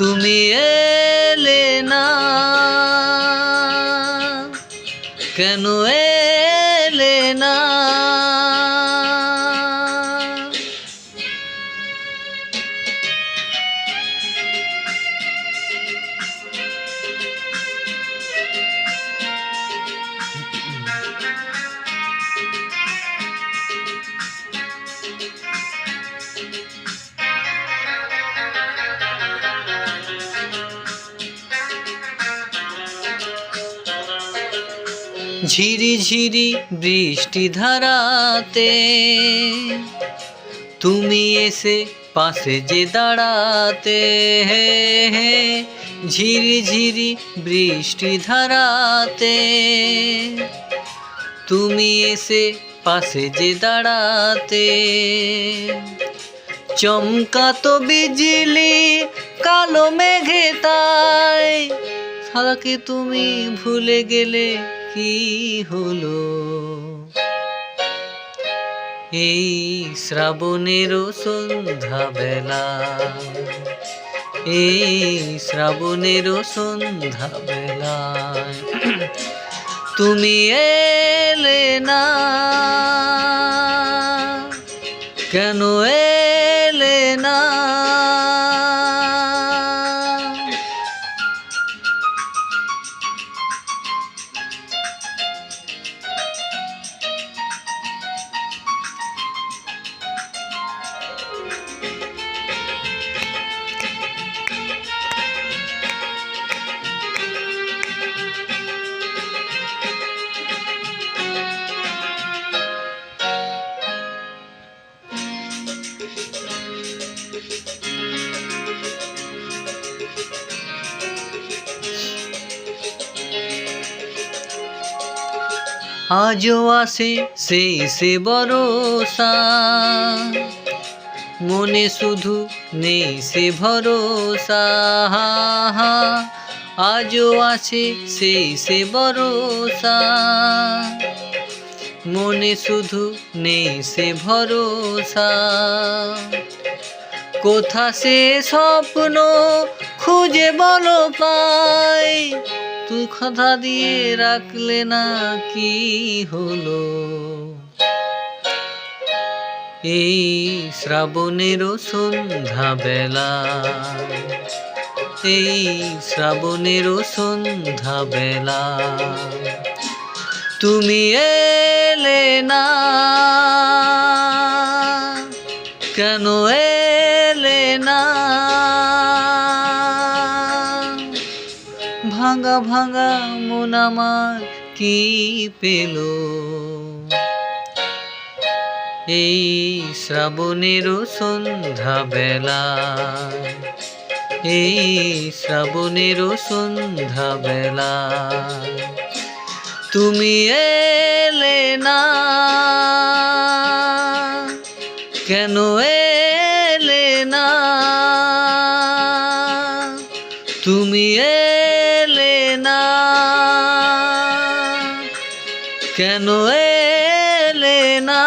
তুমি এলে না। কেন এলে না? ঝিরি ঝিরি বৃষ্টি ধারাতে তুমি এসে পাশে যে দাঁড়াতে। হে হে, ঝিরি ঝিরি বৃষ্টি ধারাতে তুমি এসে পাশে যে দাঁড়াতে। চমকাতো বিজলি কালো মেঘে তাই, সারাকে তুমি ভুলে গেলে কি হলো? এই শ্রাবণের সন্ধ্যা বেলা এই শ্রাবণের সন্ধ্যা বেলা তুমি এলে না? কেন এলে আজও আসে সেই সে ভরসা। মনে শুধু নেই সে ভরসা। আজও আছে সেই সে ভরসা। মনে শুধু নেই সে ভরসা। কোথা সে স্বপ্ন খুঁজে বলো পাই? তুই কথা দিয়ে রাখলে না কি হলো? এই শ্রাবণের সন্ধ্যা বেলা। এই শ্রাবণের সন্ধ্যা বেলা। তুমি এলে না। কেন এলে না? ভাঙা ভাঙা মন আমার কি পেল? এই শ্রাবণের সন্ধ্যা বেলা, এই শ্রাবণের সন্ধ্যা বেলা। তুমি এলে না। কেন এলে না? তুমি এলে না। কেন এলে না?